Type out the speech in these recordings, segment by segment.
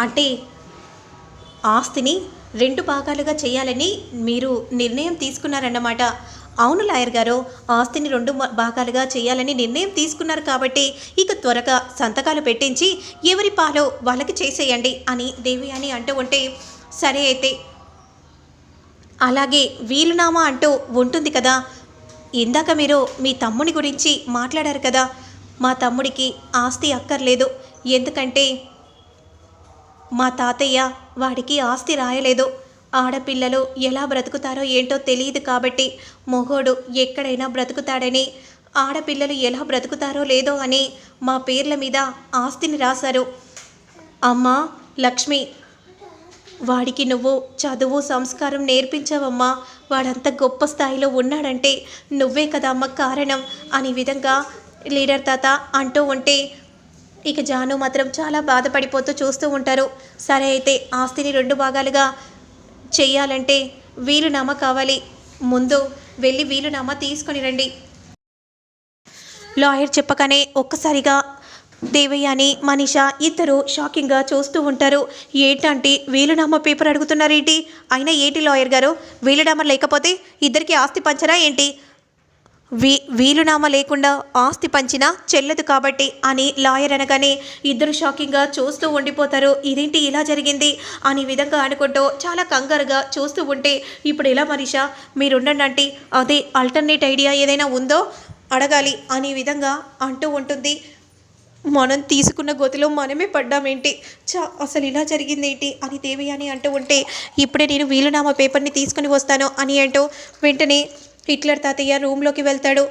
అంటే ఆస్తిని రెండు భాగాలుగా చేయాలని మీరు నిర్ణయం తీసుకున్నారన్నమాట. అవును లాయర్ గారు ఆస్తిని రెండు భాగాలుగా చేయాలని నిర్ణయం తీసుకున్నారు కాబట్టి ఇక త్వరగా సంతకాలు పెట్టించి ఎవరి పాలో వాళ్ళకి చేసేయండి అని దేవి అని అంటూ ఉంటే సరే అయితే. అలాగే వీలునామా అంటూ ఉంటుంది కదా. ఇందాక మీరు మీ తమ్ముడి గురించి మాట్లాడారు కదా. మా తమ్ముడికి ఆస్తి అక్కర్లేదు. ఎందుకంటే మా తాతయ్య వాడికి ఆస్తి రాయలేదు. ఆడపిల్లలు ఎలా బ్రతుకుతారో ఏంటో తెలియదు కాబట్టి మొగోడు ఎక్కడైనా బ్రతుకుతాడని ఆడపిల్లలు ఎలా బ్రతుకుతారో లేదో అని మా పేర్ల మీద ఆస్తిని రాశారు. అమ్మా లక్ష్మి వాడికి నువ్వు చదువు సంస్కారం నేర్పించావమ్మా. వాడంత గొప్ప స్థాయిలో ఉన్నాడంటే నువ్వే కదా అమ్మ కారణం అనే విధంగా లీడర్ తాత అంటూ ఉంటే ఇక జాను మాత్రం చాలా బాధపడిపోతూ చూస్తూ ఉంటారు. సరే అయితే ఆస్తిని రెండు భాగాలుగా చెయ్యాలంటే వీలునామా కావాలి. ముందు వెళ్ళి వీలునామా తీసుకొని రండి. లాయర్ చెప్పగానే ఒక్కసారిగా దేవయ్య అని మనీష ఇద్దరు షాకింగ్గా చూస్తూ ఉంటారు. ఏంటంటే వీలునామా పేపర్ అడుగుతున్నారేంటి? అయినా ఏంటి లాయర్ గారు? వీలునామా లేకపోతే ఇద్దరికి ఆస్తి పంచరా ఏంటి? వీ వీలునామా లేకుండా ఆస్తి పంచినా చెల్లదు కాబట్టి అని లాయర్ అనగానే ఇద్దరు షాకింగ్గా చూస్తూ ఉండిపోతారు. ఇదేంటి ఇలా జరిగింది? అనే విధంగా అనుకుంటూ చాలా కంగారుగా చూస్తూ ఉంటే ఇప్పుడు ఎలా మనిషా మీరుండండి అంటే అదే ఆల్టర్నేట్ ఐడియా ఏదైనా ఉందో అడగాలి అనే విధంగా అంటూ ఉంటుంది. మనం తీసుకున్న గోతిలో మనమే పడ్డామేంటి? చా అసలు ఇలా జరిగిందేంటి? అని దేవి అని అంటూ ఉంటే ఇప్పుడే నేను వీలునామా పేపర్ని తీసుకుని వస్తాను అని అంటూ వెంటనే హిట్లర్ తాతయ్య రూమ్లోకి వెళ్తాడు.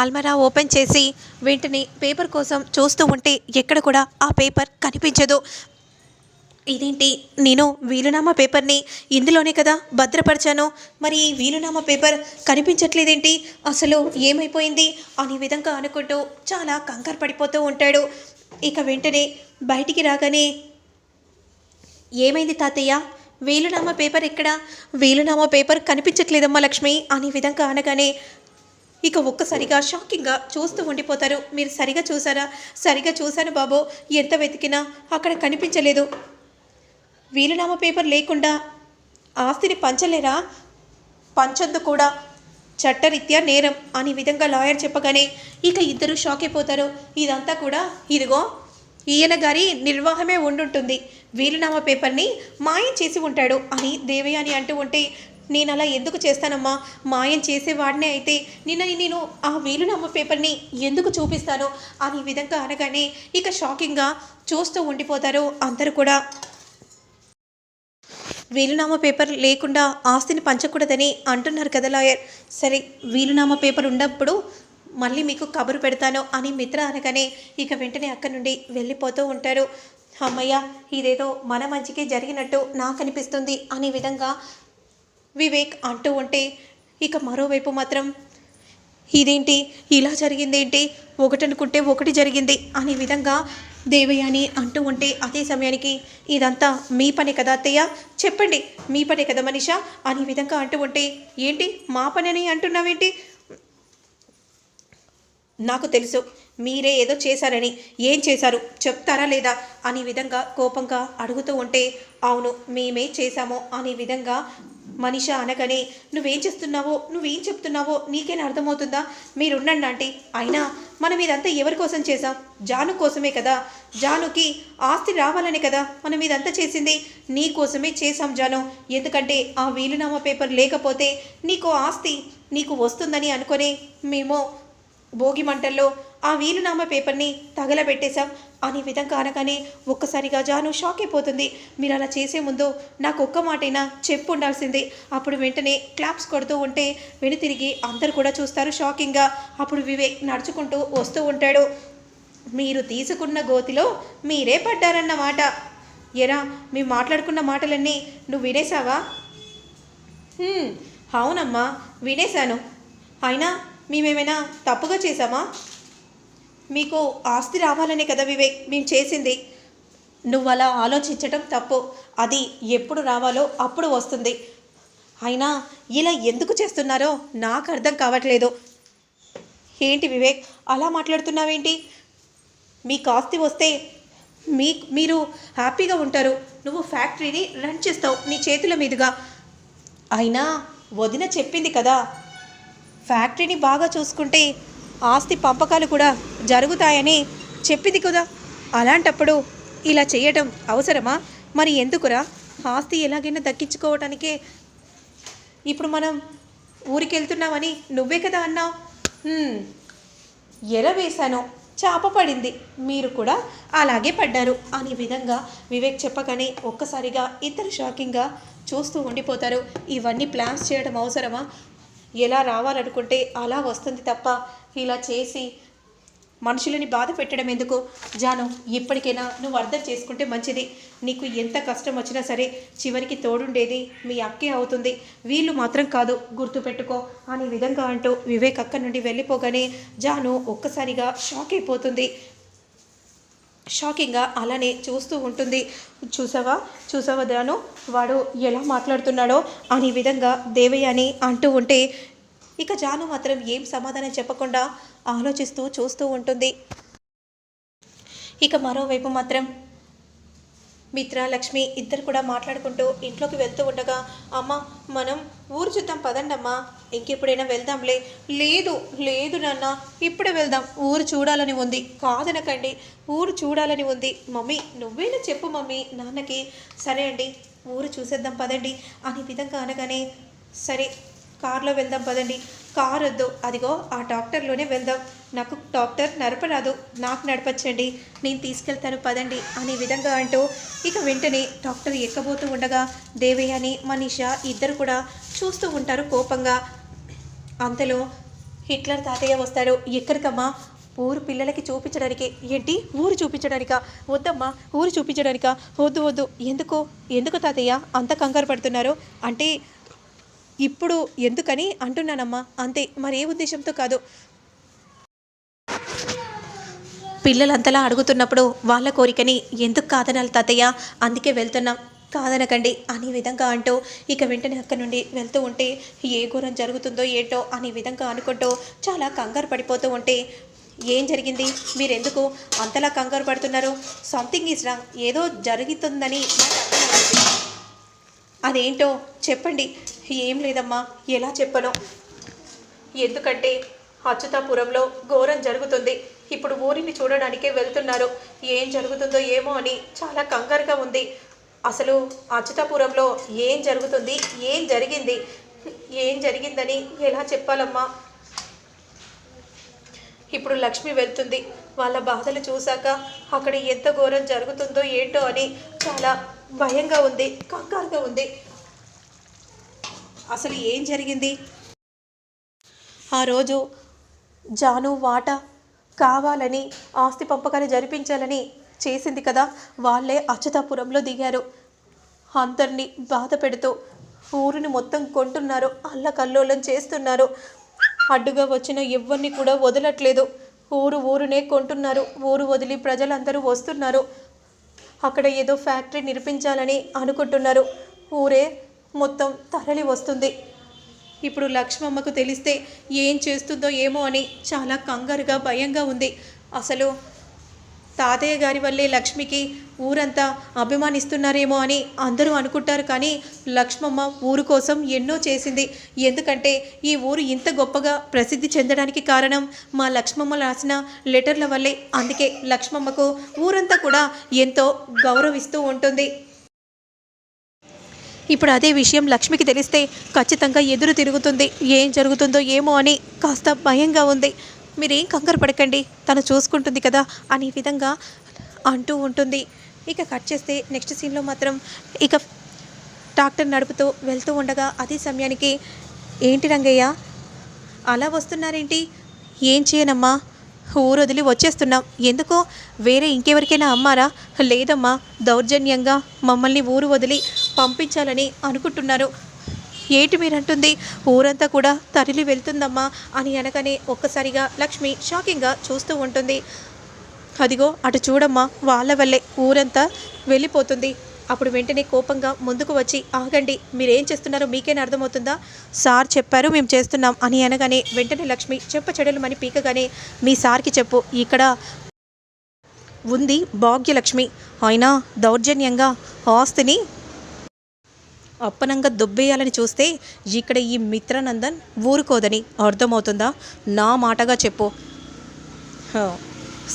ఆల్మరా ఓపెన్ చేసి వెంటనే పేపర్ కోసం చూస్తూ ఉంటే ఎక్కడ కూడా ఆ పేపర్ కనిపించదు. ఇదేంటి? నేను వీలునామా పేపర్ని ఇందులోనే కదా భద్రపరిచాను. మరి ఈ వీలునామా పేపర్ కనిపించట్లేదేంటి? అసలు ఏమైపోయింది? అనే విధంగా అనుకుంటూ చాలా కంగారు పడిపోతూ ఉంటాడు. ఇక వెంటనే బయటికి రాగానే ఏమైంది తాతయ్య? వేలునామా పేపర్ ఎక్కడా? వేలునామా పేపర్ కనిపించట్లేదమ్మా లక్ష్మి. అనే విధంగా అనగానే ఇక ఒక్కసారిగా షాకింగ్గా చూస్తూ ఉండిపోతారు. మీరు సరిగా చూసారా? సరిగా చూశాను బాబు. ఎంత వెతికినా అక్కడ కనిపించలేదు. వీలునామా పేపర్ లేకుండా ఆస్తిని పంచలేరా? పంచొద్దు కూడా చట్టరీత్యా నేరం అనే విధంగా లాయర్ చెప్పగానే ఇక ఇద్దరు షాక్ అయిపోతారు. ఇదంతా కూడా ఇదిగో ఈయన గారి నిర్వాహమే ఉండుంటుంది. వీలునామా పేపర్ని మాయం చేసి ఉంటాడు అని దేవయ్య అని అంటూ ఉంటే నేను అలా ఎందుకు చేస్తానమ్మా? మాయం చేసేవాడినే అయితే నిన్న నేను ఆ వీలునామా పేపర్ని ఎందుకు చూపిస్తాను? అనే విధంగా అనగానే ఇక షాకింగ్గా చూస్తూ ఉండిపోతారు అందరూ కూడా. వీలునామా పేపర్ లేకుండా ఆస్తిని పంచకూడదని అంటున్నారు కదా లాయర్. సరే వీలునామా పేపర్ ఉన్నప్పుడు మళ్ళీ మీకు కబురు పెడతాను అని మిత్ర అనగానే ఇక వెంటనే అక్కడి నుండి వెళ్ళిపోతూ ఉంటారు. అమ్మయ్య ఇదేదో మన మంచికే జరిగినట్టు నాకు అనిపిస్తుంది అనే విధంగా వివేక్ అంటూ ఉంటే ఇక మరోవైపు మాత్రం ఇదేంటి? ఇలా జరిగిందేంటి? ఒకటనుకుంటే ఒకటి జరిగింది అనే విధంగా దేవయాని అంటూ ఉంటే అదే సమయానికి ఇదంతా మీ పని కదా అత్తయ్య? చెప్పండి మీ పనే కదా మనిషా? అనే విధంగా అంటూ ఉంటే ఏంటి? మా పని అని అంటున్నావేంటి? నాకు తెలుసు. మీరే ఏదో చేశారని. ఏం చేశారు? చెప్తారా లేదా? అనే విధంగా కోపంగా అడుగుతూ ఉంటే అవును మేమే చేశామో అనే విధంగా మనిష అనగానే నువ్వేం చేస్తున్నావో? నువ్వేం చెప్తున్నావో? నీకేనా అర్థమవుతుందా? మీరుండండి అంటే అయినా మనం ఇదంతా ఎవరి కోసం చేసాం జాను కోసమే కదా? జానుకి ఆస్తి రావాలనే కదా? మనం ఇదంతా చేసింది? నీ కోసమే చేసాం జాను. ఎందుకంటే ఆ వీలునామా పేపర్ లేకపోతే నీకు ఆస్తి నీకు వస్తుందని అనుకొని మేము భోగి మంటల్లో ఆ వీలునామా పేపర్ని తగలబెట్టేశాం. అనే విధంగా అనగానే ఒక్కసారిగా జాను షాక్ అయిపోతుంది. మీరు అలా చేసే ముందు నాకు ఒక్క మాటైనా చెప్పు ఉండాల్సింది. అప్పుడు వెంటనే క్లాప్స్ కొడుతూ ఉంటే వెనుతిరిగి అందరు కూడా చూస్తారు షాకింగ్గా. అప్పుడు వివేక్ నడుచుకుంటూ వస్తూ ఉంటాడు. మీరు తీసుకున్న గోతిలో మీరే పడ్డారన్నమాట ఎరా మేము మాట్లాడుకున్న మాటలన్నీ నువ్వు వినేసావా అవునమ్మా వినేశాను. అయినా మేమేమైనా తప్పుగా చేశామా? మీకు ఆస్తి రావాలనే కదా వివేక్ మేము చేసింది. నువ్వు అలా ఆలోచించటం తప్పు. అది ఎప్పుడు రావాలో అప్పుడు వస్తుంది. అయినా ఇలా ఎందుకు చేస్తున్నారో నాకు అర్థం కావట్లేదు. ఏంటి వివేక్ అలా మాట్లాడుతున్నావేంటి? మీకు ఆస్తి వస్తే మీ మీరు హ్యాపీగా ఉంటారు. నువ్వు ఫ్యాక్టరీని రన్ చేస్తావు నీ చేతుల మీదుగా. అయినా వదిన చెప్పింది కదా ఫ్యాక్టరీని బాగా చూసుకుంటే ఆస్తి పంపకాలు కూడా జరుగుతాయని చెప్పింది కదా. అలాంటప్పుడు ఇలా చేయటం అవసరమా? మరి ఎందుకురా? ఆస్తి ఎలాగైనా దక్కించుకోవటానికే ఇప్పుడు మనం ఊరికి వెళ్తున్నామని నువ్వే కదా అన్నావు. ఎర వేశాను చేప పడింది. మీరు కూడా అలాగే పడ్డారు అనే విధంగా వివేక్ చెప్పగానే ఒక్కసారిగా ఇద్దరు షాకింగ్గా చూస్తూ ఉండిపోతారు. ఇవన్నీ ప్లాన్స్ చేయడం అవసరమా? ఎలా రావాలనుకుంటే అలా వస్తుంది తప్ప ఇలా చేసి మనుషులని బాధ పెట్టడం ఎందుకు? జాను ఇప్పటికైనా నువ్వు అర్థం చేసుకుంటే మంచిది. నీకు ఎంత కష్టం వచ్చినా సరే చివరికి తోడుండేది మీ అక్కే అవుతుంది. వీళ్ళు మాత్రం కాదు గుర్తుపెట్టుకో అనే విధంగా అంటూ వివేక్ అక్క నుండి వెళ్ళిపోగానే జాను ఒక్కసారిగా షాక్ అయిపోతుంది. షాకింగ్గా అలానే చూస్తూ ఉంటుంది. చూసావా? చూసావా దాను వాడు ఎలా మాట్లాడుతున్నాడో? అనే విధంగా దేవయ్య అని అంటూ ఉంటే ఇక జాను మాత్రం ఏం సమాధానం చెప్పకుండా ఆలోచిస్తూ చూస్తూ ఉంటుంది. ఇక మరోవైపు మాత్రం మిత్ర లక్ష్మి ఇద్దరు కూడా మాట్లాడుకుంటూ ఇంట్లోకి వెళ్తూ ఉండగా అమ్మ మనం ఊరు చూద్దాం పదండమ్మా. ఇంకెప్పుడైనా వెళ్దాంలే. లేదు లేదు నాన్న ఇప్పుడే వెళ్దాం. ఊరు చూడాలని ఉంది. కాదనకండి ఊరు చూడాలని ఉంది. మమ్మీ నువ్వేనా చెప్పు మమ్మీ నాన్నకి. సరే అండి ఊరు చూసేద్దాం పదండి. అనే విధంగా అనగానే సరే కారులో వెళ్దాం పదండి. కార్ వద్దు అదిగో ఆ డాక్టర్లోనే వెళ్దాం. నాకు డాక్టర్ నడపరాదు. నాకు నడపచ్చండి. నేను తీసుకెళ్తాను పదండి అనే విధంగా అంటూ ఇక వెంటనే డాక్టర్ ఎక్కబోతూ ఉండగా దేవయ్యని మనీష ఇద్దరు కూడా చూస్తూ ఉంటారు కోపంగా. అంతలో హిట్లర్ తాతయ్య వస్తాడు. ఎక్కడికమ్మా? ఊరు పిల్లలకి చూపించడానికి. ఏంటి? ఊరు చూపించడానిక? వద్దమ్మా ఊరు చూపించడానిక? వద్దు వద్దు. ఎందుకు? ఎందుకు తాతయ్య? అంత కంగారు పడుతున్నారు. అంటే ఇప్పుడు ఎందుకని అంటున్నానమ్మా? అంతే మరే ఉద్దేశంతో కాదు. పిల్లలంతలా అడుగుతున్నప్పుడు వాళ్ళ కోరికని ఎందుకు కాదనాలి తాతయ్య? అందుకే వెళ్తున్నాం. కాదనకండి అనే విధంగా అంటూ ఇక వెంటనే అక్కడి నుండి వెళ్తూ ఉంటే ఏ ఘోరం జరుగుతుందో ఏంటో అనే విధంగా అనుకుంటూ చాలా కంగారు పడిపోతూ ఉంటే ఏం జరిగింది? మీరెందుకు అంతలా కంగారు పడుతున్నారు? Something is wrong. ఏదో జరుగుతుందని నాకు అర్థమవుతుంది అదేంటో చెప్పండి. ఏం లేదమ్మా. ఎలా చెప్పను? ఎందుకంటే అచ్యుతాపురంలో ఘోరం జరుగుతుంది. ఇప్పుడు ఊరిని చూడడానికే వెళ్తున్నారు. ఏం జరుగుతుందో ఏమో అని చాలా కంగారుగా ఉంది. అసలు అచ్యుతాపురంలో ఏం జరుగుతుంది? ఏం జరిగింది? ఏం జరిగిందని ఎలా చెప్పాలమ్మా? ఇప్పుడు లక్ష్మి వెళ్తుంది. వాళ్ళ బాధలు చూశాక అక్కడ ఎంత ఘోరం జరుగుతుందో ఏంటో అని చాలా భయంగా ఉంది కంగారుగా ఉంది. అసలు ఏం జరిగింది? ఆ రోజు జాను వాట కావాలని ఆస్తి పంపకాలు జరిపించాలని చేసింది కదా వాళ్ళే అచ్యుతాపురంలో దిగారు. అందరినీ బాధ పెడుతూ ఊరిని మొత్తం కొంటున్నారు అల్లకల్లోలం చేస్తున్నారు. అడ్డుగా వచ్చిన ఎవరిని కూడా వదలట్లేదు. ఊరు ఊరునే కొంటున్నారు ఊరు వదిలి ప్రజలందరూ వస్తున్నారు. అక్కడ ఏదో ఫ్యాక్టరీ నిర్మించాలని అనుకుంటున్నారు. ఊరే మొత్తం తరలి వస్తుంది. ఇప్పుడు లక్ష్మమ్మకు తెలిస్తే ఏం చేస్తుందో ఏమో అని చాలా కంగారుగా భయంగా ఉంది. అసలు తాతయ్య గారి వల్లే లక్ష్మికి ఊరంతా అభిమానిస్తున్నారేమో అని అందరూ అనుకుంటారు కానీ లక్ష్మమ్మ ఊరు కోసం ఎన్నో చేసింది. ఎందుకంటే ఈ ఊరు ఇంత గొప్పగా ప్రసిద్ధి చెందడానికి కారణం మా లక్ష్మమ్మ రాసిన లెటర్ల వల్లే. అందుకే లక్ష్మమ్మకు ఊరంతా కూడా ఎంతో గౌరవిస్తూ ఉంటుంది. ఇప్పుడు అదే విషయం లక్ష్మికి తెలిస్తే ఖచ్చితంగా ఎదురు తిరుగుతుంది. ఏం జరుగుతుందో ఏమో అని కాస్త భయంగా ఉంది. మీరేం కంగారు పడకండి. తను చూసుకుంటుంది కదా అనే విధంగా అంటూ ఉంటుంది. ఇక కట్ చేస్తే నెక్స్ట్ సీన్లో మాత్రం ఇక డాక్టర్ నడుపుతూ వెళ్తూ ఉండగా అదే సమయానికి ఏంటి రంగయ్య? అలా వస్తున్నారేంటి? ఏం చేయనమ్మా? ఊరు వదిలి వచ్చేస్తున్నాం. ఎందుకో? వేరే ఇంకెవరికైనా అమ్మారా? లేదమ్మా. దౌర్జన్యంగా మమ్మల్ని ఊరు వదిలి పంపించాలని అనుకుంటున్నారు. ఏటి మీరంటుంది? ఊరంతా కూడా తరలి వెళ్తుందమ్మా అని అనగానే ఒక్కసారిగా లక్ష్మి షాకింగ్గా చూస్తూ ఉంటుంది. అదిగో అటు చూడమ్మా వాళ్ళ వల్లే ఊరంతా వెళ్ళిపోతుంది. అప్పుడు వెంటనే కోపంగా ముందుకు వచ్చి ఆగండి మీరేం చేస్తున్నారో మీకేనా అర్థమవుతుందా? సార్ చెప్పారు మేము చేస్తున్నాం అని అనగానే వెంటనే లక్ష్మి చెప్ప చెడలు మని పీకగానే మీ సార్కి చెప్పు ఇక్కడ ఉంది భాగ్యలక్ష్మి. అయినా దౌర్జన్యంగా ఆస్తిని అప్పనంగా దొబ్బేయాలని చూస్తే ఇక్కడ ఈ మిత్రనందన్ ఊరుకోదని అర్థమవుతుందా? నా మాటగా చెప్పు.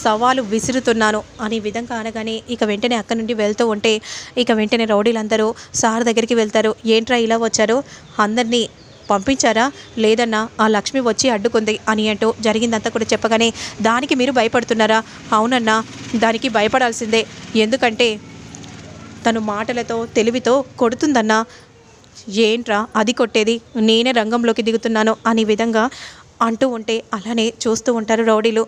సవాలు విసురుతున్నాను అనే విధంగా అనగానే ఇక వెంటనే అక్కడి నుండి వెళ్తూ ఉంటే ఇక వెంటనే రౌడీలందరూ సార్ దగ్గరికి వెళ్తారు. ఏంట్రా ఇలా వచ్చారు? అందరినీ పంపించారా? లేదన్నా ఆ లక్ష్మి వచ్చి అడ్డుకుంది అని అంటూ జరిగిందంతా కూడా చెప్పగానే దానికి మీరు భయపడుతున్నారా? అవునన్నా దానికి భయపడాల్సిందే. ఎందుకంటే తను మాటలతో తెలివితో కొడుతుందన్నా ఏంట్రా అది కొట్టేది? నేనే రంగంలోకి దిగుతున్నాను అనే విధంగా అంటూ ఉంటే అలానే చూస్తూ ఉంటారు రౌడీలు.